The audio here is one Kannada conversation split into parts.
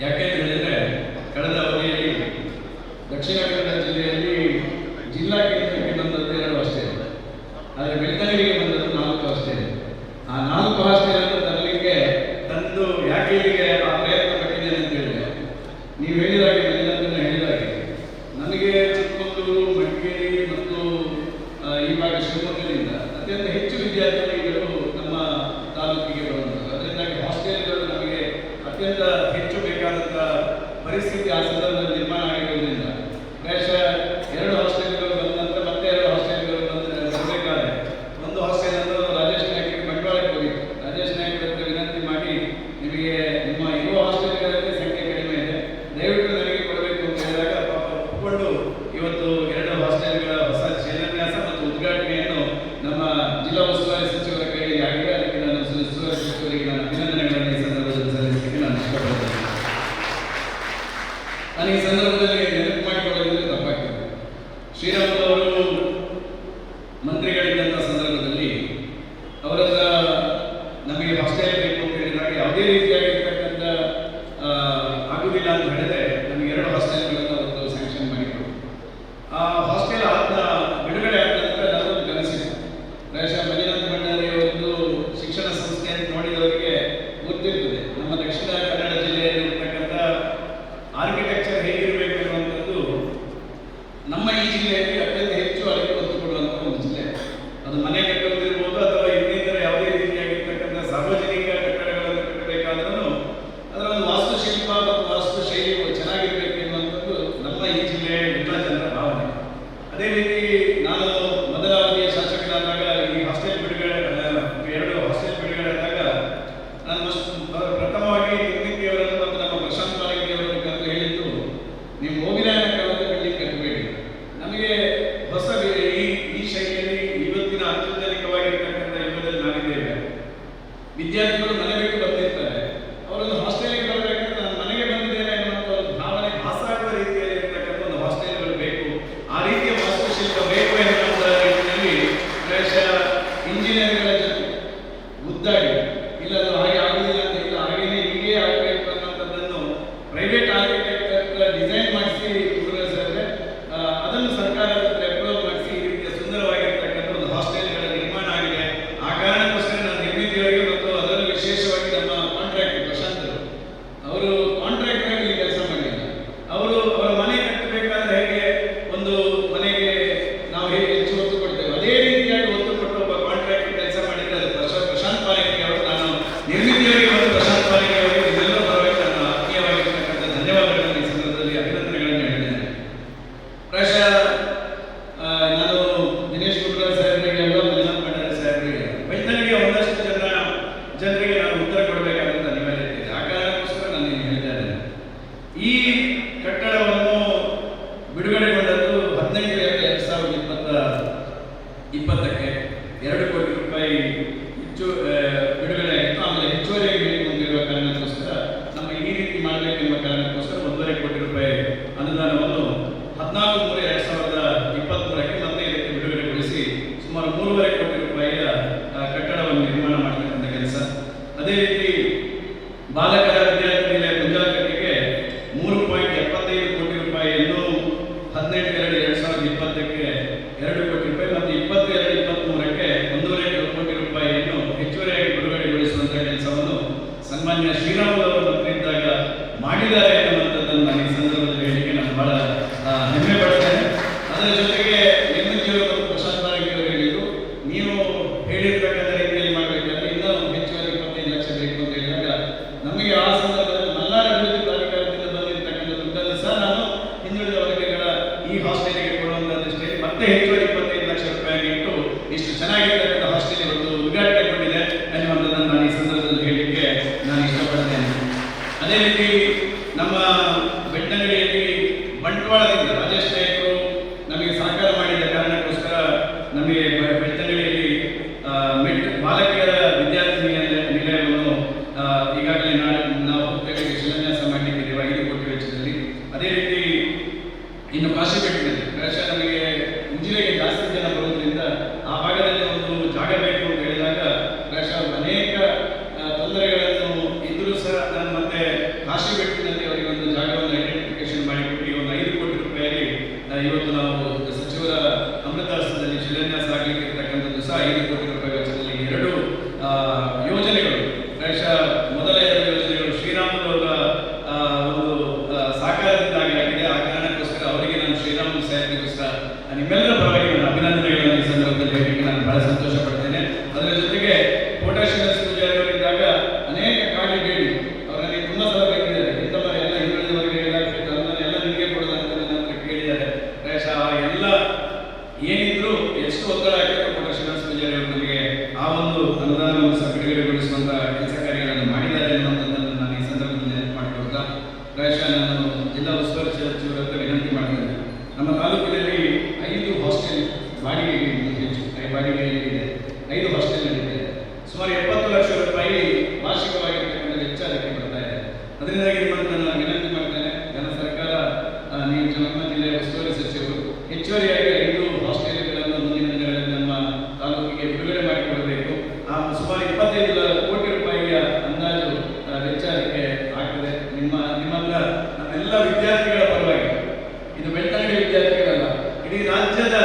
ಯಾಕೆ ಹೇಳಿದರೆ ಕಳೆದ ಅವಧಿಯಲ್ಲಿ Dakshina Kannada Então, e lá ಹದಿನಾಲ್ಕು ನೂರ ಎರಡು ಸಾವಿರದ ಅದೇ ರೀತಿ ನಮ್ಮ ಬೆಟ್ಟಂಗಡಿಯಲ್ಲಿ para Santo ನಿಮ್ಮ ನಿಮ್ಮೆಲ್ಲ ನಮ್ಮೆಲ್ಲ ವಿದ್ಯಾರ್ಥಿಗಳ ಪರವಾಗಿ. ಇದು ಬೆಳ್ತಂಗಡಿ ವಿದ್ಯಾರ್ಥಿಗಳಲ್ಲ ಇಡೀ ರಾಜ್ಯದ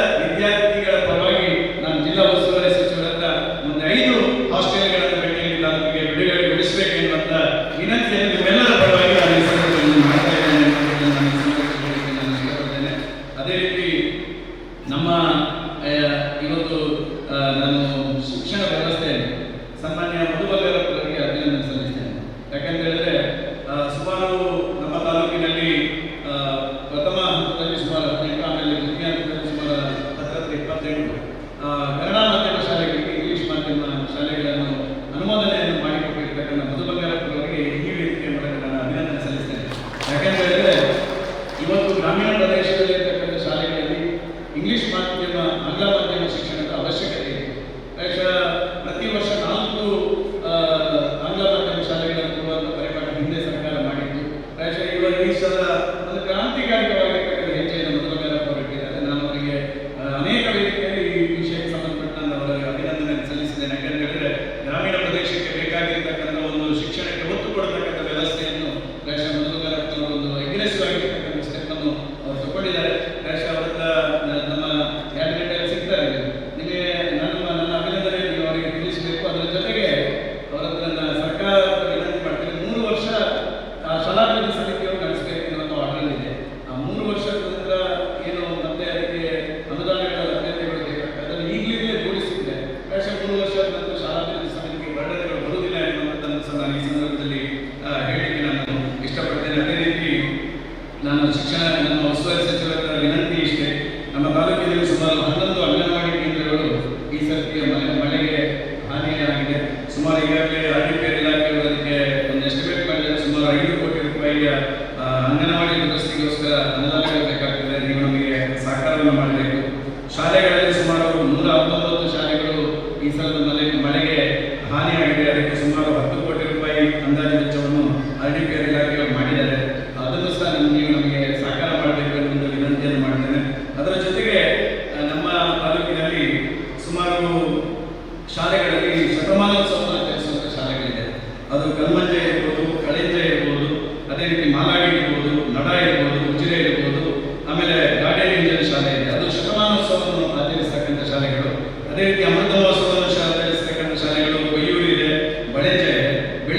ನನ್ನ ಉಸ್ತುವಾರಿ ಸಚಿವರ ವಿನಂತಿ ಇಷ್ಟೇ. ನಮ್ಮ ತಾಲೂಕಿನಲ್ಲಿ ಸುಮಾರು ಹನ್ನೊಂದು ಅಂಗನವಾಡಿ ಕೇಂದ್ರಗಳು ಈ ಸರ್ತಿಯ ಮಳೆ, ಮಳೆಗೆ ಹಾನಿಯಾಗಿದೆ. ಸುಮಾರು ಈಗಾಗಲೇ ಆರೋಗ್ಯ ಇಲಾಖೆ ಒಂದು ಎಸ್ಟಿಮೇಟ್ ಮಾಡಿದರೆ ಸುಮಾರು ಐದು ಕೋಟಿ ರೂಪಾಯಿಯ ಅಂಗನವಾಡಿ ದುರಸ್ತಿಗೋಸ್ಕರ ಅನುದಾನ ನೀವು ನಮಗೆ ಸಹಕಾರವನ್ನು ಮಾಡಬೇಕು. ಶಾಲೆಗಳಲ್ಲಿ ಸುಮಾರು ನೂರ ಹತ್ತೊಂಬತ್ತು ಶಾಲೆಗಳು ಈ ಸಲದ ಮಳೆ ಮಳೆಗೆ ಹಾನಿಯಾಗಿದೆ. ಅದಕ್ಕೆ ಸುಮಾರು ಹತ್ತು ಕೋಟಿ ರೂಪಾಯಿ ಅಂದಾಜು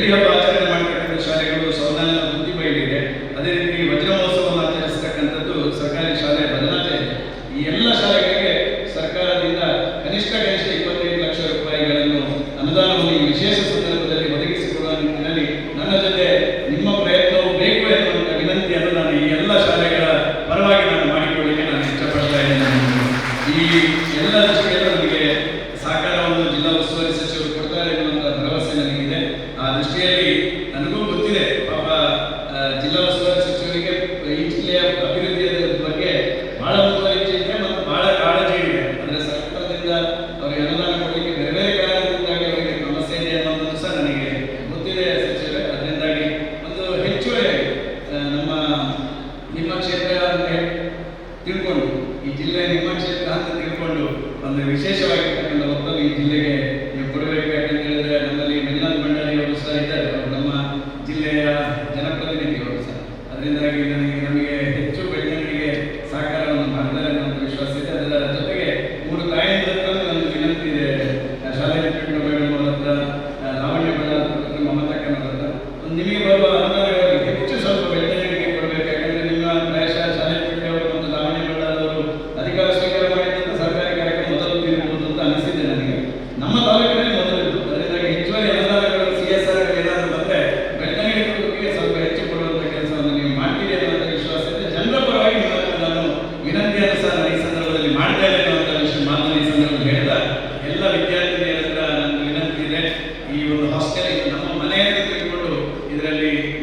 Obrigado, ಕ್ಷೇತ್ರ ಅಂತ ತಿಳ್ಕೊಂಡು ಒಂದು ವಿಶೇಷವಾಗಿರ್ತಕ್ಕಂಥ ಒಬ್ಬರು ಈ ಜಿಲ್ಲೆಗೆ ಹೆಬ್ಬುರುಗಳಿಗೆ ಯಾಕಂತ ಹೇಳಿದ್ರೆ ನಮ್ಮಲ್ಲಿ ಮಿಲ್ಲನ್ ಮಂಡಳಿಯವರು ಸಹ ಇದ್ದಾರೆ.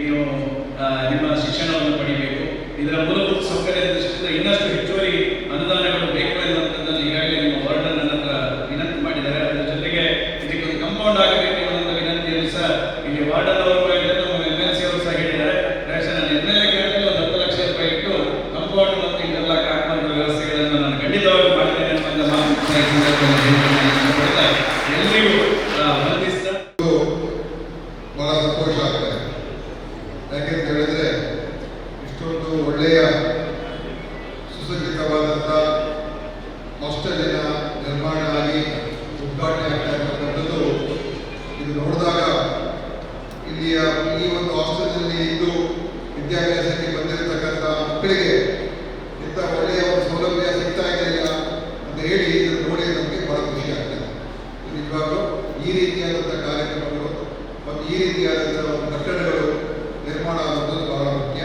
ನೀವು ನಿಮ್ಮ ಶಿಕ್ಷಣವನ್ನು ಪಡಿಬೇಕು. ಇದರ ಮೂಲಭೂತ ಸೌಕರ್ಯ ದೃಷ್ಟಿಯಿಂದ ಇನ್ನಷ್ಟು ಹೆಚ್ಚುವರಿ ಅನುದಾನಗಳು ಬೇಕು ಎನ್ನುವಂಥದ್ದನ್ನು ಈಗಾಗಲೇ ನಿಮ್ಮ ವಾರ್ಡನ್ ನನ್ನ ಹತ್ರ ವಿನಂತಿ ಮಾಡಿದ್ದಾರೆ. ಅದರ ಜೊತೆಗೆ ಇದಕ್ಕೊಂದು ಕಂಪೌಂಡ್ ಆಗಿ ಈ ರೀತಿಯಾದಂಥ ಕಾರ್ಯಕ್ರಮಗಳು ಮತ್ತು ಈ ರೀತಿಯಾದಂಥ ಕಟ್ಟಡಗಳು ನಿರ್ಮಾಣ ಆಗುವುದು ಬಹಳ ಮುಖ್ಯ.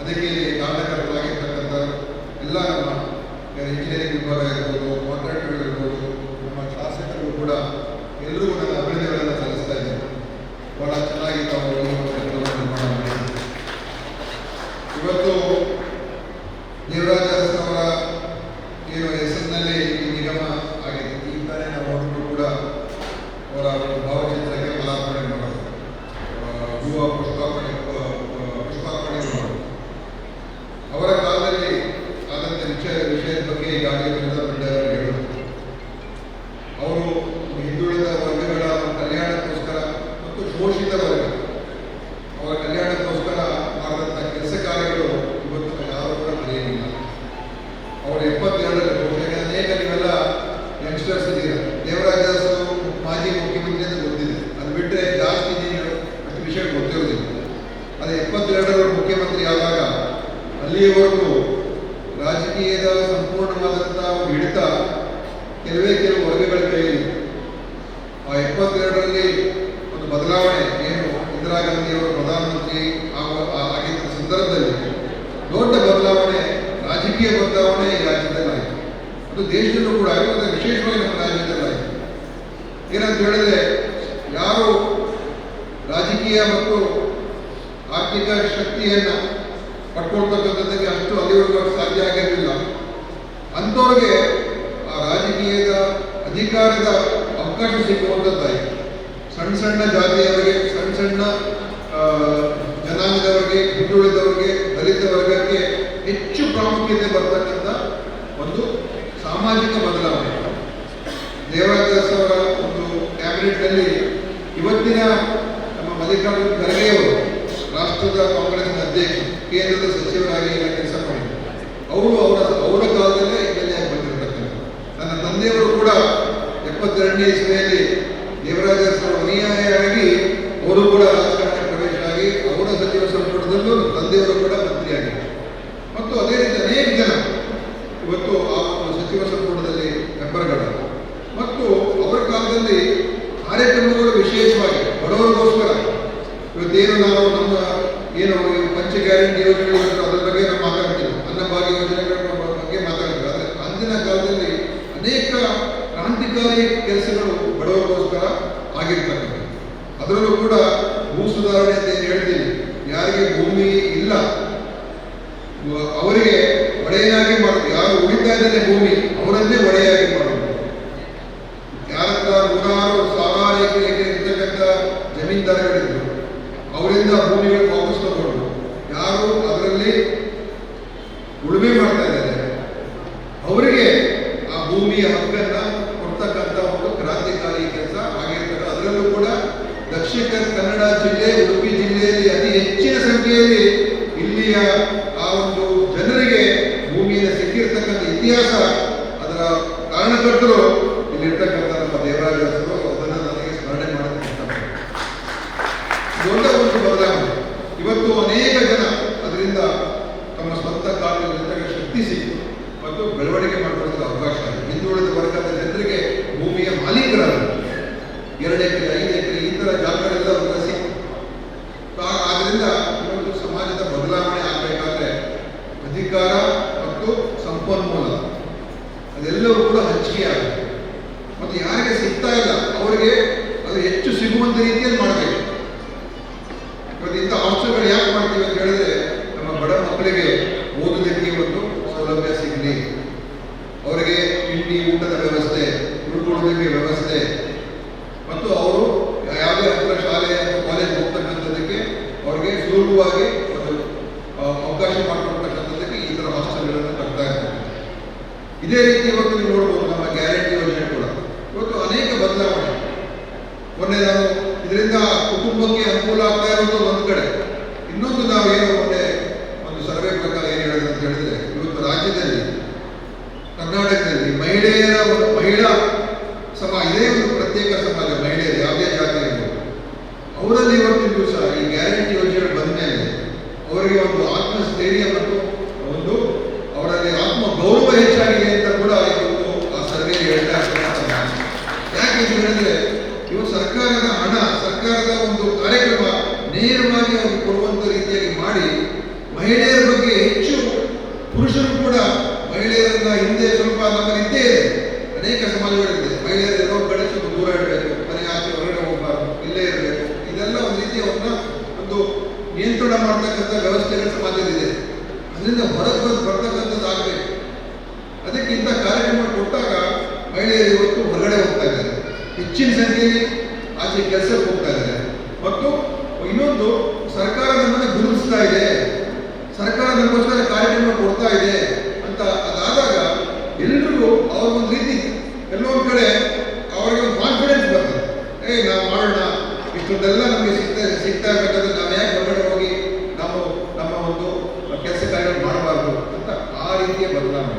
ಅದಕ್ಕೆ ಕಾರ್ಯಕರ್ತರಾಗಿರ್ತಕ್ಕಂಥ ಎಲ್ಲ ನಮ್ಮ ಇಂಜಿನಿಯರಿಂಗ್ ವಿಭಾಗ ಸಣ್ಣ ಸಣ್ಣ ಜಾತಿಯವರಿಗೆ, ಸಣ್ಣ ಸಣ್ಣ ಜನಾಂಗದವರಿಗೆ ಹಿಂದುಳಿದವರಿಗೆ ದಲಿತ ವರ್ಗಕ್ಕೆ ಹೆಚ್ಚು ಪ್ರಾಮುಖ್ಯತೆ ಬರ್ತಕ್ಕಂಥ ಒಂದು ಸಾಮಾಜಿಕ ಬದಲಾವಣೆ. ದೇವದಾಸ್ ಅವರ ಒಂದು ಕ್ಯಾಬಿನೆಟ್ನಲ್ಲಿ ಇವತ್ತಿನ ನಮ್ಮ ಮಲ್ಲಿಕಾರ್ಜುನ ಖರ್ಗೆಯವರು ರಾಷ್ಟ್ರದ ಕಾಂಗ್ರೆಸ್ನ ಅಧ್ಯಕ್ಷ, ಕೇಂದ್ರದ ಸಚಿವರಾಗಿ ಕೆಲಸ ಮಾಡಿದರು ಅವರು ಅವರ ಅವರ ಕಾಲದಲ್ಲೇ ಎಂ ಎಲ್ ಬಂದಿರತಕ್ಕಂಥ ನನ್ನ ತಂದೆಯವರು ಕೂಡ ಎಪ್ಪತ್ತೆರಡನೇ ಇಸ್ವಿಯಲ್ಲಿ ಅಂದಿನ ಕಾಲದಲ್ಲಿ ಅನೇಕ ಕ್ರಾಂತಿಕಾರಿ ಕೆಲಸಗಳು ಬಡವರಿಗೋಸ್ಕರ ಆಗಿರ್ತಕ್ಕಂಥ ಅದರಲ್ಲೂ ಕೂಡ ಭೂ ಸುಧಾರಣೆ ಅಂತ ಏನು ಹೇಳ್ತೀನಿ, ಯಾರಿಗೆ ಭೂಮಿ ಇಲ್ಲ, ಅವರಿಗೆ ಒಡೆಯನಾಗಿ ಮಾಡ ಯಾರು ಉಳಿತಾ ಇದ್ದಾರೆ ಭೂಮಿ, ಅವರನ್ನೇ ಒಡೆಯಾಗಿ ಮಾಡೋದು. ಯಾರತ್ರ ನೂರಾರು ಸಾವಿರ ಎಕರೆಗೆ ಇರ್ತಕ್ಕಂಥ ಜಮೀನ್ದಾರಗಳಿದ್ರು ಅವರಿಂದ ಭೂಮಿಗೆ ವಾಪಸ್ ತಗೊಂಡು. ಯಾರು ಅದರಲ್ಲಿ ಅದರಿಂದ ಹೊರಗೆ ಬಂದು ಬರ್ತಕ್ಕಂಥದ್ದು ಆಗಬೇಕು. ಅದಕ್ಕೆ ಇಂಥ ಕಾರ್ಯಕ್ರಮ ಕೊಟ್ಟಾಗ ಮಹಿಳೆಯರು ಇವತ್ತು ಹೊರಗಡೆ ಹೋಗ್ತಾ ಇದ್ದಾರೆ. ಹೆಚ್ಚಿನ ಸಂಖ್ಯೆಯಲ್ಲಿ ಆಚೆ ಕೆಲಸಕ್ಕೆ ಹೋಗ್ತಾ ಇದ್ದಾರೆ. ಮತ್ತು ಇನ್ನೊಂದು ಸರ್ಕಾರ ನಮ್ಮನ್ನು ಗುರುತಿಸ್ತಾ ಇದೆ. ಸರ್ಕಾರ ನಮಗೋಸ್ಕರ ಕಾರ್ಯಕ್ರಮ ಕೊಡ್ತಾ ಇದೆ ಅಂತ ಅದಾದಾಗ ಎಲ್ರಿಗೂ ಅವ್ರಿಗೊಂದು ರೀತಿ ಎಲ್ಲೋ ಒಂದ್ ಕಡೆ ಅವರಿಗೆ ಒಂದು ಕಾನ್ಫಿಡೆನ್ಸ್ ಬರ್ತದೆ ಏ ನಾವು ಮಾಡೋಣ ಇಷ್ಟೊಂದೆಲ್ಲ ನಮಗೆ ಸಿಗ್ತಾ ಸಿಗ್ತಾ ಇರ್ಬೇಕಾದ್ರೆ ನಾವು ಯಾಕೆ ಹೊರಗಡೆ ಹೋಗಿ ನಾವು ನಮ್ಮ ಒಂದು ಕೆಲಸ ಕಾರ್ಯಗಳು ಮಾಡಬಾರ್ದು ಅಂತ ಆ ರೀತಿಯ ಬದಲಾವಣೆ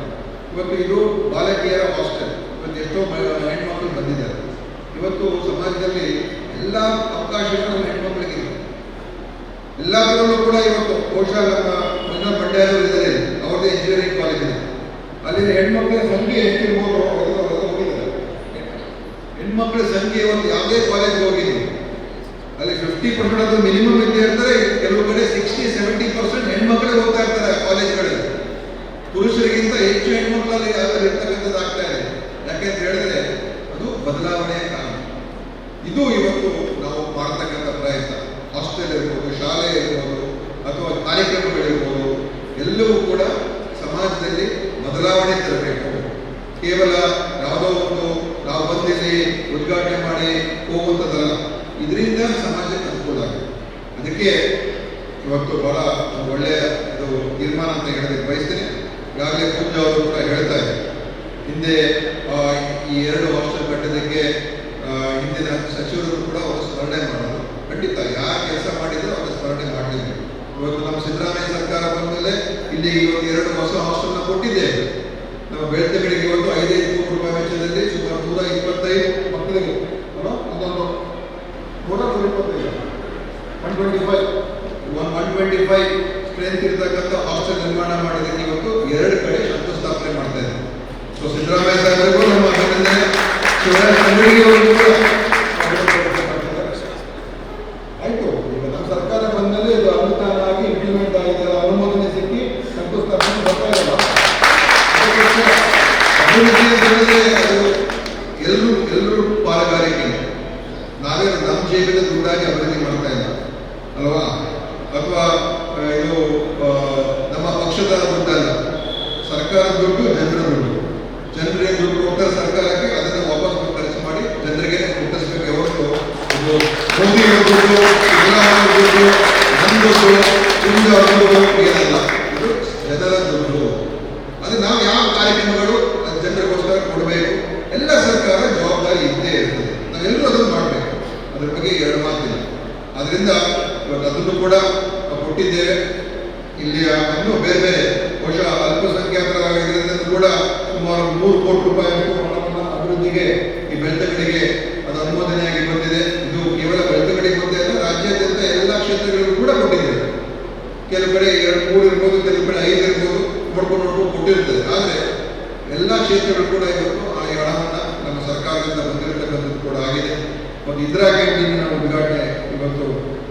ಇವತ್ತು ಇದು ಬಾಲಕಿಯರ ಹಾಸ್ಟೆಲ್. ಇವತ್ತು ಎಷ್ಟೋ ಹೆಣ್ಮಕ್ಳು ಬಂದಿದ್ದಾರೆ. ಇವತ್ತು ಸಮಾಜದಲ್ಲಿ ಎಲ್ಲ ಅವಕಾಶಗಳು ಹೆಣ್ಮಕ್ಳಿಗಿದೆ ಹೆಣ್ಮಕ್ಳಿಗೆ ಎಲ್ಲದರಲ್ಲೂ ಕೂಡ ಇವತ್ತು ಬಹುಶಃ ನಮ್ಮ ಇದ್ದಾರೆ. ಅವ್ರದ್ದೇ ಇಂಜಿನಿಯರಿಂಗ್ ಕಾಲೇಜ್ ಇದೆ. ಅಲ್ಲಿನ ಹೆಣ್ಮಕ್ಳ ಸಂಖ್ಯೆ ಎಷ್ಟಿರ್ಬೋದು ಹೋಗಿದ್ದಾರೆ. ಹೆಣ್ಮಕ್ಳ ಸಂಖ್ಯೆ ಇವತ್ತು ಯಾವುದೇ ಕಾಲೇಜ್ ಹೋಗಿದೆ ಅಲ್ಲಿ ಫಿಫ್ಟಿ ಪರ್ಸೆಂಟ್ ಅದು ಮಿನಿಮಮ್ ಇದೆ ಅಂದರೆ ಕೆಲವು ಕಡೆ ಸಿಕ್ಸ್ಟಿ ಸೆವೆಂಟಿ ಪರ್ಸೆಂಟ್ ಹೆಣ್ಮಕ್ಳೇ ಹೋಗ್ತಾ ಇರ್ತಾರೆ. ಹೆಚ್ಚು ಹೆಣ್ಮಕ್ಳಲ್ಲಿ ಅದರಲ್ಲಿ ಇರ್ತಕ್ಕಂಥದ್ದು ಆಗ್ತಾ ಇದೆ ಯಾಕೆ ಅಂತ ಹೇಳಿದ್ರೆ ಅದು ಬದಲಾವಣೆಯ ಕಾರಣ. ಇದು ಇವತ್ತು ನಾವು ಮಾಡ್ತಕ್ಕಂಥ ಪ್ರಯತ್ನ. ಹಾಸ್ಟೆಲ್ ಇರ್ಬೋದು, ಶಾಲೆ ಇರ್ಬೋದು, ಅಥವಾ ಕಾರ್ಯಕ್ರಮಗಳಿರ್ಬೋದು ಎಲ್ಲವೂ ಕೂಡ ಸಮಾಜದಲ್ಲಿ ಬದಲಾವಣೆ ತರಬೇಕು. ಕೇವಲ ಯಾವುದೋ ಒಂದು ನಾವು ಬಂದಿಲ್ಲಿ ಉದ್ಘಾಟನೆ ಮಾಡಿ ಹೋಗುವಂಥದ್ದಲ್ಲ, ಇದರಿಂದ ಸಮಾಜಕ್ಕೆ ಅನುಕೂಲ ಅದಕ್ಕೆ ಇವತ್ತು ಬಹಳ ಒಳ್ಳೆಯ ಇದು ತೀರ್ಮಾನ ಅಂತ ಹೇಳೋದಕ್ಕೆ ಬಯಸ್ತೇನೆ. ಈಗಾಗಲೇ ಪೂಜಾ ಅವರು ಕೂಡ ಹೇಳ್ತಾ ಇದ್ದಾರೆ. ಹಿಂದೆ ಈ ಎರಡು ಹಾಸ್ಟೆಲ್ ಕಟ್ಟೋದಕ್ಕೆ ಹಿಂದಿನ ಸಚಿವರು ಕೂಡ ಅವರು ಸ್ಮರಣೆ ಮಾಡೋದು ಖಂಡಿತ ಯಾರು ಕೆಲಸ ಮಾಡಿದ್ರು ಅವರು ಸ್ಮರಣೆ ಮಾಡಲಿಲ್ಲ. ಇವತ್ತು ನಮ್ಮ ಸಿದ್ದರಾಮಯ್ಯ ಸರ್ಕಾರ ಬಂದಮೇಲೆ ಇಲ್ಲಿ ಇವತ್ತು ಎರಡು ಹೊಸ ಹಾಸ್ಟೆಲ್ನ ಕೊಟ್ಟಿದ್ದೇವೆ ನಮ್ಮ ಬೆಳಿಗ್ಗೆ ಇವತ್ತು ಐದೈದು ಕೋಟಿ ರೂಪಾಯಿ ವೆಚ್ಚದಲ್ಲಿ ಸುಮಾರು ನೂರ ಇಪ್ಪತ್ತೈದು ಮಕ್ಕಳಿಗೆ ನೂರ ನೂರ ಇಪ್ಪತ್ತೈದು. One twenty five one one twenty five strength ಇರತಕ್ಕಂಥ ಹಾಸ್ಟೆಲ್ ನಿರ್ಮಾಣ ಮಾಡೋದಕ್ಕೆ ಇವತ್ತು ಎರಡು ಕಡೆ ಶಂಕುಸ್ಥಾಪನೆ ಮಾಡ್ತಾ ಇದ್ದಾರೆ. ಸೊ ಸಿದ್ದರಾಮಯ್ಯ ಸಾಹೇಬರಿಗೂ ನಮ್ಮ ಅಭಿನಂದನೆ. ಶಿವರಾಜ್ ತಂಗಡಿಗೆ ಅವರಿಗೂ ಕೂಡ ಆಯ್ತು ಈಗ ನಮ್ಮ ಸರ್ಕಾರ ಬಂದ್ಮೇಲೆ ಇದು ಅನುಷ್ಠಾನ ಆಗಿ ಇಂಪ್ಲಿಮೆಂಟ್ ಆಗಿದೆ ಅನುಮೋದನೆ ಸಿಕ್ಕಿ ಶಂಕುಸ್ಥಾಪನೆ ಬರ್ತಾ ಇರಲ್ಲ ಅದಕ್ಕೋಸ್ಕರ ಅಭಿವೃದ್ಧಿ ಅಂತ ಹೇಳಿದ್ರೆ ಅದು ಎಲ್ಲರೂ ಎಲ್ಲರೂ ಪಾಲುಗಾರಿಕೆ ನಾವೇ ನಮ್ಮ ಜೀವದ ದುಡ್ಡಾಗಿ ಅಭಿವೃದ್ಧಿ ಮಾಡ್ತಾ ಇಲ್ಲ ಅಲ್ವಾ ಅಥವಾ ಆ, ಇದು ಆ, ನಮ್ಮ ಪಕ್ಷದ ದುಡ್ಡಲ್ಲ ಸರ್ಕಾರದ ದುಡ್ಡು ಜನರ ದುಡ್ಡು ಜನರಿಗೆ ದುಡ್ಡು ಕೊಡ್ತಾರೆ ಸರ್ಕಾರಕ್ಕೆ ಅದನ್ನು ವಾಪಸ್ ಖರ್ಚು ಮಾಡಿ ಜನರಿಗೆ ಮುಟ್ಟಿಸ್ಬೇಕು ಹೊರತು ಇದು ಮೋದಿ ದುಡ್ಡು ಸಿದ್ದರಾಮಯ್ಯ ದುಡ್ಡು ನಮ್ಮ ದುಡ್ಡು ಇಂದು ದುಡ್ಡು ಏನಲ್ಲ ಇದು ಜನರ ದುಡ್ಡು ಅದು ನಾವು ಯಾವ ಕಾರ್ಯಕ್ರಮಗಳು ಅದು ಜನರಿಗೋಸ್ಕರ ಕೊಡಬೇಕು ಎಲ್ಲ ಸರ್ಕಾರ ಜವಾಬ್ದಾರಿ ಇದ್ದೇ ಇರ್ತದೆ ನಾವೆಲ್ಲರೂ ಅದನ್ನು ಮಾಡಬೇಕು ಅದ್ರ ಬಗ್ಗೆ ಎರಡು ಮಾತಿಲ್ಲ ಅದರಿಂದ ಇವತ್ತು ಅದನ್ನು ಕೂಡ ನಾವು ಕೊಟ್ಟಿದ್ದೇವೆ ಇಲ್ಲಿಯ ಇನ್ನೂ ಬೇರೆ ಬೇರೆ ಬಹುಶಃ ಅಲ್ಪಸಂಖ್ಯಾತರಾಗಿರೋದ್ರಿಂದ ಕೂಡ ಸುಮಾರು ಮೂರು ಕೋಟಿ ರೂಪಾಯಿ ಹಣವನ್ನು ಅಭಿವೃದ್ಧಿಗೆ ಈ ಬೆಳ್ತಂಗಡಿಗೆ ಅದು ಅನುಮೋದನೆಯಾಗಿ ಬಂದಿದೆ ಇದು ಕೇವಲ ಬೆಳ್ತಂಗಡಿಗೆ ಒಂದೇ ಅಲ್ಲ ರಾಜ್ಯಾದ್ಯಂತ ಎಲ್ಲ ಕ್ಷೇತ್ರಗಳಿಗೂ ಕೂಡ ಕೊಟ್ಟಿದ್ದೇವೆ ಕೆಲವು ಕಡೆ ಎರಡು ಮೂರು ಇರ್ಬೋದು ಕೆಲವು ಕಡೆ ಐದು ಇರ್ಬೋದು ನೋಡ್ಕೊಂಡು ನೋಡ್ಕೊಂಡು ಕೊಟ್ಟಿರ್ತದೆ ಆದರೆ ಎಲ್ಲ ಕ್ಷೇತ್ರಗಳು ಕೂಡ ಇವತ್ತು ಆ ಈ ಹಣವನ್ನು ನಮ್ಮ ಸರ್ಕಾರದಿಂದ ಬಂದಿರತಕ್ಕಂಥದ್ದು ಕೂಡ ಆಗಿದೆ ಒಂದು ಇಂದಿರಾ ಕ್ಯಾಂಟೀನಿನ ಉದ್ಘಾಟನೆ ಇವತ್ತು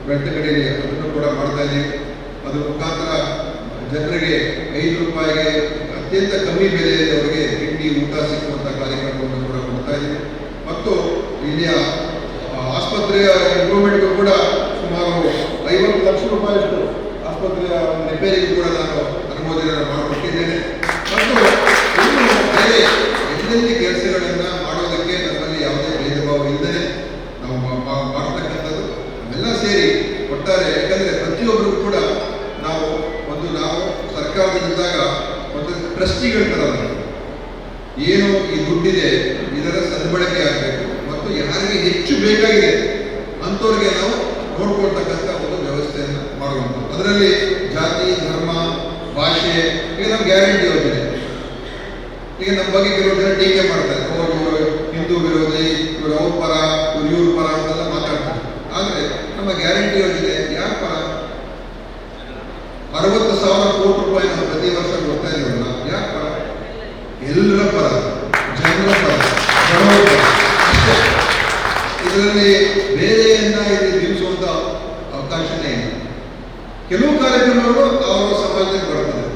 ಬೆಳ್ತಂಗಡಿಯಲ್ಲಿ ಅದನ್ನು ಕೂಡ ಮಾಡ್ತಾ ಇದ್ದೀವಿ ಅದ್ರ ಮುಖಾಂತರ ಜನರಿಗೆ ಐದು ರೂಪಾಯಿಗೆ ಅತ್ಯಂತ ಕಮ್ಮಿ ಬೆಲೆಯಲ್ಲಿ ಅವರಿಗೆ ತಿಂಡಿ ಊಟ ಸಿಕ್ಕುವಂಥ ಕಾರ್ಯಕ್ರಮವನ್ನು ಕೂಡ ಕೊಡ್ತಾ ಇದ್ದೀವಿ ಮತ್ತು ಇಲ್ಲಿಯ ಆಸ್ಪತ್ರೆಯ ಇಂಪ್ರೂವ್ಮೆಂಟ್ಗೂ ಕೂಡ ಸುಮಾರು ಐವತ್ತು ಲಕ್ಷ ರೂಪಾಯಿ ಅಷ್ಟು ಆಸ್ಪತ್ರೆಯ ರಿಪೇರಿಗೆ ಕೂಡ ನಾನು ಅನುಮೋದನೆಯನ್ನು ಮಾಡಿಕೊಟ್ಟಿದ್ದೇನೆ. ಮತ್ತು ಇನ್ನು ಬೇರೆ ಎಲ್ಲೆಲ್ಲಿ ಕೆಲಸಗಳನ್ನು ಮಾಡೋದಕ್ಕೆ ನಮ್ಮಲ್ಲಿ ಯಾವುದೇ ಭೇದ ಭಾವ ಇಲ್ಲದೆ ನಾವು ಮಾಡತಕ್ಕಂಥದ್ದು. ಎಲ್ಲ ಸೇರಿ ಒಟ್ಟಾರೆ, ಯಾಕಂದರೆ ಪ್ರತಿಯೊಬ್ಬರಿಗೂ ಕೂಡ ನಾವು ಒಂದು, ನಾವು ಸರ್ಕಾರದಿಂದಾಗ ಒಂದು ಟ್ರಸ್ಟಿಗಳ ಥರ ಏನು ಈ ದುಡ್ಡಿದೆ, ಇದರ ಸದ್ಬಳಕೆ ಯಾರಿಗೆ ಹೆಚ್ಚು ಬೇಕಾಗಿದೆ. ಅಂಥವ್ರಿಗೆ ನಾವು ನೋಡ್ಕೊಳ್ತಕ್ಕಂಥ ಒಂದು ವ್ಯವಸ್ಥೆಯನ್ನು ಮಾಡುವಂಥದ್ದು. ಅದರಲ್ಲಿ ಜಾತಿ, ಧರ್ಮ, ಭಾಷೆ, ಈಗ ನಮ್ಮ ಗ್ಯಾರಂಟಿ ಯೋಜನೆ ಈಗ ನಮ್ಮ ಬಗ್ಗೆ ಕೆಲವು ಜನ ಟೀಕೆ ಮಾಡ್ತಾರೆ. ಹಿಂದೂ ವಿರೋಧಿ, ಇವರು ಅವ್ರ ಪರ, ಇವ್ರು ಇವ್ರ ಪರ ಅಂತೆಲ್ಲ ಮಾತಾಡ್ತಾರೆ. ಆದರೆ ನಮ್ಮ ಗ್ಯಾರಂಟಿ ಯೋಜನೆ ಯಾರ ಪರ? ಅರವತ್ತು ಸಾವಿರ ಕೋಟಿ ರೂಪಾಯಿ ನಾವು ಪ್ರತಿ ವರ್ಷ ಕೊಡ್ತಾ ಇದ್ದೀವಲ್ಲ ಯಾರ ಪರ? ಎಲ್ಲರ ಪರ, ಜನರ ಪರ. ಇದರಲ್ಲಿ ಬೇರೆಯನ್ನ ಇಲ್ಲಿ ನಿಲ್ಲಿಸುವಂತ ಅವಕಾಶನೇ ಇಲ್ಲ. ಕೆಲವು ಕಾರ್ಯಕ್ರಮಗಳು ಅವರ ಸಮಾಜಕ್ಕೆ ಬರ್ತದೆ.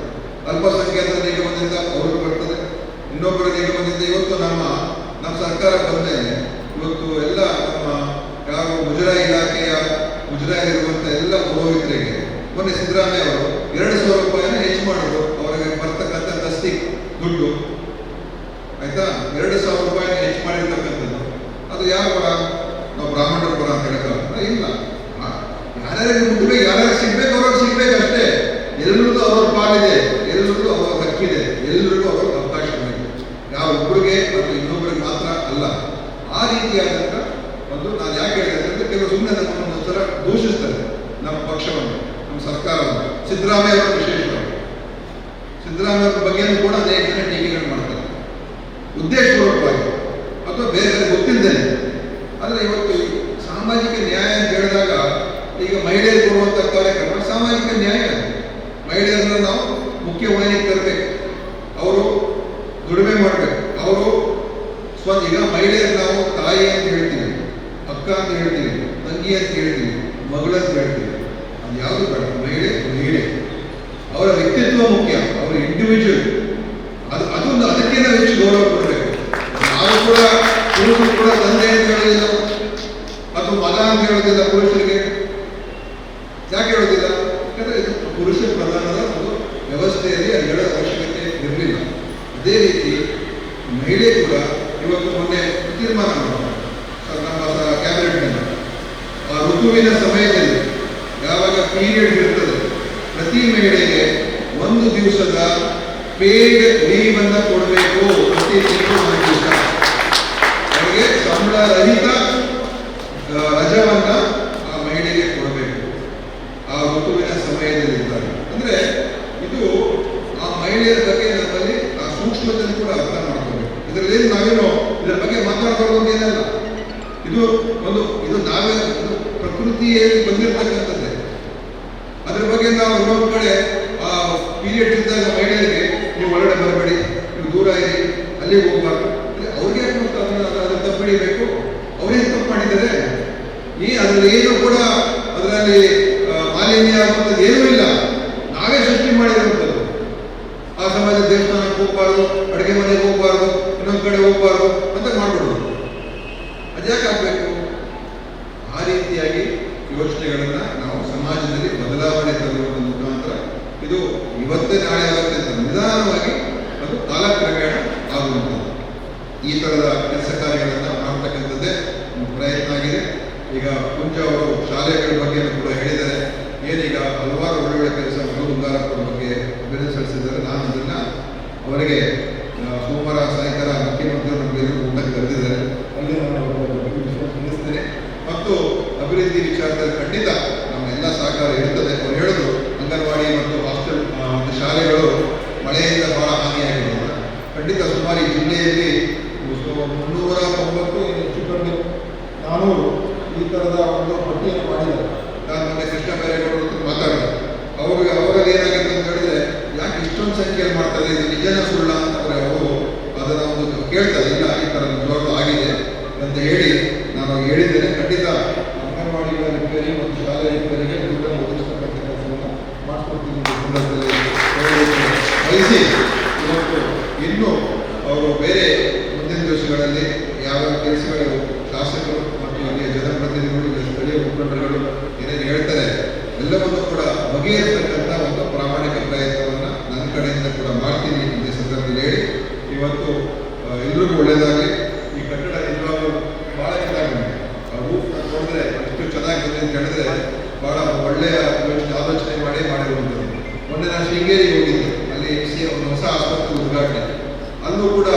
ಅಲ್ಪಸಂಖ್ಯಾತರ ನಿಗಮದಿಂದ ಅವರು ಬರ್ತದೆ. ಇನ್ನೊಬ್ಬರ ನಿಗಮದಿಂದ ಇವತ್ತು ನಮ್ಮ ನಮ್ಮ ಸರ್ಕಾರ ಬಂದೆ ಇವತ್ತು ಎಲ್ಲ ನಮ್ಮ ಯಾವ ಮುಜರಾಯಿ ಇಲಾಖೆಯ ಮುಜರಾಯಿರುವಂಥ ಎಲ್ಲ ಪುರೋಹಿತರಿಗೆ, ಮೊನ್ನೆ ಸಿದ್ದರಾಮಯ್ಯ ಅವರು ಎರಡು ಸಾವಿರ ರೂಪಾಯಿನ ಹೆಚ್ಚು ಮಾಡಿದ್ರು. ಅವರಿಗೆ ಬರ್ತಕ್ಕಂಥ ದಸ್ತಿ, ದುಡ್ಡು. ಆಯ್ತಾ? ಎರಡು ಸಾವಿರ ರೂಪಾಯಿ ಹೆಚ್ಚು ಮಾಡಿರ್ತಕ್ಕಂಥದ್ದು. ಅದು ಯಾವ ಪರ ನಾವು ಬ್ರಾಹ್ಮಣರ ಪರ ಅಂತ ಹೇಳಕ್ಕಾಗಲ್ಲ ಇಲ್ಲ ಆ, ಯಾರ್ಯಾರಿಗೆ ಮುಟ್ಬೇಕು ಯಾರ್ಯಾರಿಗೆ ಸಿಗ್ಬೇಕು ಅವ್ರಿಗೆ ಸಿಗ್ಬೇಕು ಅಷ್ಟೇ ಎಲ್ಲರಿಗೂ ಅವ್ರ ಪಾಲಿದೆ ಎಲ್ಲರಿಗೂ ಅವರ ಹಕ್ಕಿದೆ ಎಲ್ಲರಿಗೂ ಅವರ ಅವಕಾಶಗಳಿದೆ ಯಾವ ಒಬ್ಬರಿಗೆ ಮತ್ತು ಇನ್ನೊಬ್ಬರಿಗೆ ಮಾತ್ರ ಅಲ್ಲ ಆ ರೀತಿಯಾದಂಥ ಒಂದು ನಾನು ಯಾಕೆ ಹೇಳಿದೆ ಅಂದ್ರೆ ಕೆಲವು ಸುಮ್ಮನೆ ನಮ್ಮನ್ನು ಒಂಥರ ದೂಷಿಸ್ತಾರೆ ನಮ್ಮ ಪಕ್ಷವನ್ನು, ನಮ್ಮ ಸರ್ಕಾರವನ್ನು. ಸಿದ್ದರಾಮಯ್ಯ ಅವರ ವಿಶೇಷವಾಗಿ ಸಿದ್ದರಾಮಯ್ಯ ಅವರ ಬಗ್ಗೆನೂ ಕೂಡ ಅದೇ ಜನ ಟೀಕೆಗಳು ಮಾಡ್ತಾರೆ. ಉದ್ದೇಶಪೂರ್ವಕವಾಗಿ ಅಥವಾ ಬೇರೆ ಗೊತ್ತಿಲ್ಲದೇನೆ ಆದರೆ ಇವತ್ತು ಸಾಮಾಜಿಕ ನ್ಯಾಯ ಅಂತ ಹೇಳಿದಾಗ ಈಗ ಮಹಿಳೆಯರು ಕೊಡುವಂಥ ಕಾರ್ಯಕ್ರಮ ಸಾಮಾಜಿಕ ನ್ಯಾಯ. ಮಹಿಳೆಯರನ್ನ ನಾವು ಮುಖ್ಯವಾಹಿನಿಗೆ ತರಬೇಕು ಅವರು ದುಡಿಮೆ ಮಾಡಬೇಕು ಅವರು ಸ್ವ ಈಗ ಮಹಿಳೆಯರು ನಾವು ತಾಯಿ ಅಂತ ಹೇಳ್ತೀವಿ ಅಕ್ಕ ಅಂತ ಹೇಳ್ತೀವಿ ತಂಗಿ ಅಂತ ಹೇಳ್ತೀವಿ ಮಗಳು ಅಂತ ಹೇಳ್ತೀವಿ ಅದು ಯಾವುದು ಬೇಡ ಮಹಿಳೆ ಮಹಿಳೆ ಅವರ ವ್ಯಕ್ತಿತ್ವ ಮುಖ್ಯ ಅವರ ಇಂಡಿವಿಜುವಲ್ ಅದು ಅದೊಂದು ಅದಕ್ಕೆ ನಾವು ಹೆಚ್ಚು ಗೌರವ ಕೊಡಬೇಕು ನಾವು ಕೂಡ ಪುರುಷರು ಕೂಡ ತಂದೆ ಅಂತ ಹೇಳೋದಿಲ್ಲ ಅಥವಾ ಮಗ ಅಂತ ಹೇಳೋದಿಲ್ಲ ಪುರುಷರಿಗೆ ಯಾಕೆ ಹೇಳೋದಿಲ್ಲ ಯಾಕಂದ್ರೆ ಇದು ಪುರುಷ ಪ್ರಧಾನದ ಒಂದು ವ್ಯವಸ್ಥೆಯಲ್ಲಿ ಅದು ಹೇಳೋ ಅವಶ್ಯಕತೆ ಇರಲಿಲ್ಲ ಅದೇ ರೀತಿ ಮಹಿಳೆ ಕೂಡ ಇವತ್ತು ಮೊನ್ನೆ ತೀರ್ಮಾನ ಮಾಡೋಣ ನಮ್ಮ ಕ್ಯಾಬಿನೆಟ್ನಲ್ಲಿ ಆ ಋತುವಿನ ಸಮಯದಲ್ಲಿ ಯಾವಾಗ ಪೀರಿಯಡ್ ಇರ್ತದೆ, ಪ್ರತಿ ಮಹಿಳೆಗೆ ಒಂದು ದಿವಸದ ಪೇಡ್ ಲೀವ್ ಅನ್ನ ಕೊಡಬೇಕು ಪ್ರತಿ ತಿಂಗಳು ಅವರಿಗೆ ಸಂಬಳ ರಹಿತ ಆ, ರಜವನ್ನ ಆ ಮಹಿಳೆಗೆ ಕೊಡಬೇಕು ಆ ಋತುವಿನ ಸಮಯದಲ್ಲಿ ಇರ್ತಾರೆ ಅಂದ್ರೆ ಇದು ಆ ಮಹಿಳೆಯರ ಬಗ್ಗೆ ನಮ್ಮಲ್ಲಿ ಆ ಸೂಕ್ಷ್ಮತೆಯನ್ನು ಕೂಡ ಅರ್ಥ ಮಾಡ್ಕೋಬೇಕು ನಾವೇನು ಇದರ ಬಗ್ಗೆ ಮಾತಾಡಬಾರ್ದು ಏನಲ್ಲ ಇದು ಒಂದು, ಇದು ನಾವೇ ಪ್ರಕೃತಿ ಪ್ರಕೃತಿಯಲ್ಲಿ ಬಂದಿರತಕ್ಕಂಥದ್ದೇ. ಅದ್ರ ಬಗ್ಗೆ ನಾವು ಇನ್ನೊಂದು ಕಡೆ, ಆ ಪೀರಿಯಡ್ ಇದ್ದಾಗ ಮಹಿಳೆಯರಿಗೆ ನೀವು ಒಳಗಡೆ ಬರಬೇಡಿ, ನೀವು ದೂರ ಇರಿ, ಅಲ್ಲಿಗೆ ಹೋಗ್ಬಾರ್ದು. ಅವ್ರಿಗೆ ಅದನ್ನು ತಪ್ಪಿಡಿಬೇಕು ಅವ್ರೇನು ತಪ್ಪು ಮಾಡಿದ್ದಾರೆ? ಈ ಅದ್ರಲ್ಲಿ ಏನು ಕೂಡ ಅದರಲ್ಲಿ ಆ, ಮಾಲಿನ್ಯ ಆಗುವಂಥದ್ದು ಏನೂ ಇಲ್ಲ ನಾವೇ ಸೃಷ್ಟಿ ಮಾಡಿರುವಂಥದ್ದು ಆ ಸಮಾಜ ದೇವಸ್ಥಾನಕ್ಕೆ ಹೋಗ್ಬಾರ್ದು ಅಡುಗೆ ಮನೆಗೆ ಹೋಗ್ಬಾರ್ದು ಇನ್ನೊಂದು ಕಡೆ ಹೋಗ್ಬಾರ್ದು ಅಂತ ಮಾಡ್ಬಿಡೋದು ಅದ್ಯಾಕೆ ಆಗ್ಬೇಕು ಆ ರೀತಿಯಾಗಿ ಯೋಚನೆಗಳನ್ನ ನಾವು ಸಮಾಜದಲ್ಲಿ ಬದಲಾವಣೆ ತರುವುದರ ಮುಖಾಂತರ ಇದು ಇವತ್ತೇ ನಾಳೆ ಆಗುತ್ತೆ ಅಂತ ನಿಧಾನವಾಗಿ ಅದು ಕಾಲಕ್ರಮೇಣ ಆಗುವಂಥದ್ದು ಈ ಥರದ ಕೆಲಸ ಕಾರ್ಯಗಳನ್ನು ಮಾಡ್ತಕ್ಕಂಥದ್ದೇ ಒಂದು ಪ್ರಯತ್ನ ಆಗಿದೆ ಈಗ ಕುಂಜ ಅವರು ಶಾಲೆಗಳ ಬಗ್ಗೆ ಕೂಡ ಹೇಳಿದ್ದಾರೆ ಏನೀಗ ಹಲವಾರು ಒಳ್ಳೊಳ್ಳೆ ಕೆಲಸ ಮಧುಬಂಗಾರಪ್ಪರ ಬಗ್ಗೆ ಅಭಿನಂದನೆ ಸಲ್ಲಿಸಿದ್ದಾರೆ ನಾನು ಅದನ್ನ ಅವರಿಗೆ ಆ, ಸೋಮವಾರ ಸಾಯಂಕಾಲ ಮುಖ್ಯಮಂತ್ರಿಗಳು ನಮಗೆ ಊಟಕ್ಕೆ ಕರೆದಿದ್ದಾರೆ ಅಲ್ಲಿ ನಾನು ಅವರ ಬಗ್ಗೆ ವಿಷಯ ತಿಳಿಸ್ತೇನೆ ಮತ್ತು ಅಭಿವೃದ್ಧಿ ವಿಚಾರದಲ್ಲಿ ಖಂಡಿತ ನಮ್ಮ ಎಲ್ಲ ಸಹಕಾರ ಇರ್ತದೆ ಅವ್ರು ಹೇಳಿದ್ರು ಅಂಗನವಾಡಿ ಮತ್ತು ಹಾಸ್ಟೆಲ್ ಆ, ಮತ್ತು ಶಾಲೆಗಳು ಮಳೆಯಿಂದ ಬಹಳ ಹಾನಿಯಾಗಿರೋದು ಖಂಡಿತ ಸುಮಾರು ಈ ಸು- ಮುನ್ನೂರ ತೊಂಬತ್ತು ಹೆಚ್ಚು ಕಡಿಮೆ ನಾನು ಈ ಥರದ ಒಂದು ಪಟ್ಟಿಯನ್ನು ಮಾಡಿದ್ದಾರೆ. ನಾನು ಮೊನ್ನೆ ಕೃಷ್ಣ ಬೈರೇಗೌಡರು ಮಾತಾಡಿದೆ ಅವ್ರಿಗೆ ಅವರಲ್ಲಿ ಏನಾಗಿತ್ತು ಅಂತ ಹೇಳಿದ್ರೆ, ಯಾಕೆ ಇಷ್ಟೊಂದು ಸಂಖ್ಯೆಯಲ್ಲಿ ಮಾಡ್ತಾರೆ? ಇದು ನಿಜನ ಸುಳ್ಳ ಅಂತಂದ್ರೆ ಅವರು ಅದನ್ನು ಒಂದು ಕೇಳ್ತಾರೆ ಇಲ್ಲ, ಈ ಥರ ನಿಜವಾಗ್ಲೂ ಆಗಿದೆ ಅಂತ ಹೇಳಿ ನಾನು ಹೇಳಿದ್ದೇನೆ. ಖಂಡಿತ ಅಂಗನವಾಡಿಗಳ ರಿಪೇರಿ ಮತ್ತು ಶಾಲೆ ರಿಪೇರಿಗೆ ದುಡ್ಡನ್ನು ಒದಗಿಸ್ತಕ್ಕಂಥ ಕೆಲಸವನ್ನು ಮಾಡಿಸ್ಕೊಡ್ತೀನಿ ಸಂದರ್ಭದಲ್ಲಿ ಬಯಸಿ ಇವತ್ತು ಬೇರೆ ಮುಂದಿನ ದಿವಸಗಳಲ್ಲಿ ಯಾವ ಕೆಲಸಗಳು ಶಾಸಕರು ಮತ್ತು ಅಲ್ಲಿಯ ಜನಪ್ರತಿನಿಧಿಗಳು ಸ್ಥಳೀಯ ಮುಖಂಡರುಗಳು ಏನೇನು ಹೇಳ್ತಾರೆ, ಎಲ್ಲವನ್ನು ಕೂಡ ಬಗೆಹರಿಸತಕ್ಕಂಥ ಒಂದು ಪ್ರಾಮಾಣಿಕ ಪ್ರಯತ್ನವನ್ನು ನನ್ನ ಕಡೆಯಿಂದ ಕೂಡ ಮಾಡ್ತೀನಿ ಈ ಸಂದರ್ಭದಲ್ಲಿ ಹೇಳಿ. ಇವತ್ತು ಎಲ್ರಿಗೂ ಒಳ್ಳೆಯದಾಗಲಿ. ಈ ಕಟ್ಟಡ ನಿಜವಾಗ್ಲೂ ಭಾಳ ಚೆನ್ನಾಗಿದೆ ಆ ರೂಫ್ ನೋಡಿದ್ರೆ ಎಷ್ಟು ಚೆನ್ನಾಗಿ ಅಂತ ಹೇಳಿದ್ರೆ ಭಾಳ ಒಳ್ಳೆಯ ಯೋಚನೆ, ಆಲೋಚನೆ ಮಾಡಿ ಮಾಡಿರುವಂಥದ್ದು. ಮೊನ್ನೆ ನಾನು ಹೋಗಿದ್ದೆ ಅಲ್ಲಿ ಸಿ ಒಂದು ಹೊಸ ಆಸ್ಪತ್ರೆ ಉದ್ಘಾಟನೆ ಅಲ್ಲೂ ಕೂಡ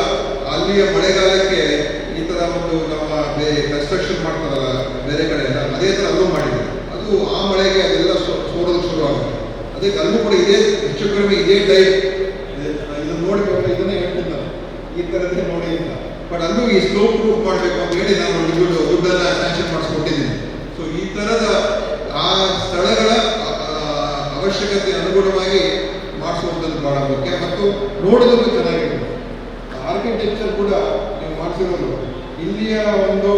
ಅಲ್ಲಿಯ ಮಳೆಗಾಲಕ್ಕೆ ಈ ತರ ಒಂದು ನಮ್ಮ ಕನ್ಸ್ಟ್ರಕ್ಷನ್ ಮಾಡ್ತಾರಲ್ಲ ಬೇರೆ ಕಡೆ ಎಲ್ಲ ಅದೇ ತರ ಅಲ್ಲೂ ಮಾಡಿದ್ರು ಅದು ಆ ಮಳೆಗೆ ಅದೆಲ್ಲ ಸೋ- ಸೋರೋದಕ್ಕೆ ಶುರುವಾಗುತ್ತೆ ಅದಕ್ಕೆ ಅಲ್ಲೂ ಕೂಡ ಇದೇ ಹೆಚ್ಚು ಕಡಿಮೆ ಇದೇ ಟೈಪ್ ಇದನ್ನು ನೋಡಿ ಇದನ್ನೇ ಹೇಳ್ತೀನಿ ಈ ಥರದ್ದೇ ನೋಡಿ ಅಂತ. ಬಟ್ ಅದು ಈ ಸ್ಲೋಪ್ ಪ್ರೂಫ್ ಮಾಡಬೇಕು ಅಂತ ಹೇಳಿ ನಾನು ದುಡ್ಡು ದುಡ್ಡನ್ನ ಸ್ಯಾಂಕ್ಷನ್ ಮಾಡಿಸ್ಕೊಟ್ಟಿದ್ದೀನಿ. ಸೊ ಈ ಥರದ ಆ ಸ್ಥಳಗಳ ಅವಶ್ಯಕತೆ ಅನುಗುಣವಾಗಿ ಮಾಡಿಸುವಂಥದ್ದು ಭಾಳ ಮುಖ್ಯ. ಮತ್ತು ನೋಡೋದಕ್ಕೂ ಚೆನ್ನಾಗಿದೆ ಆರ್ಕಿಟೆಕ್ಚರ್ ಕೂಡ ನೀವು ಮಾಡಿಸಿರೋದು ಇಲ್ಲಿಯ ಒಂದು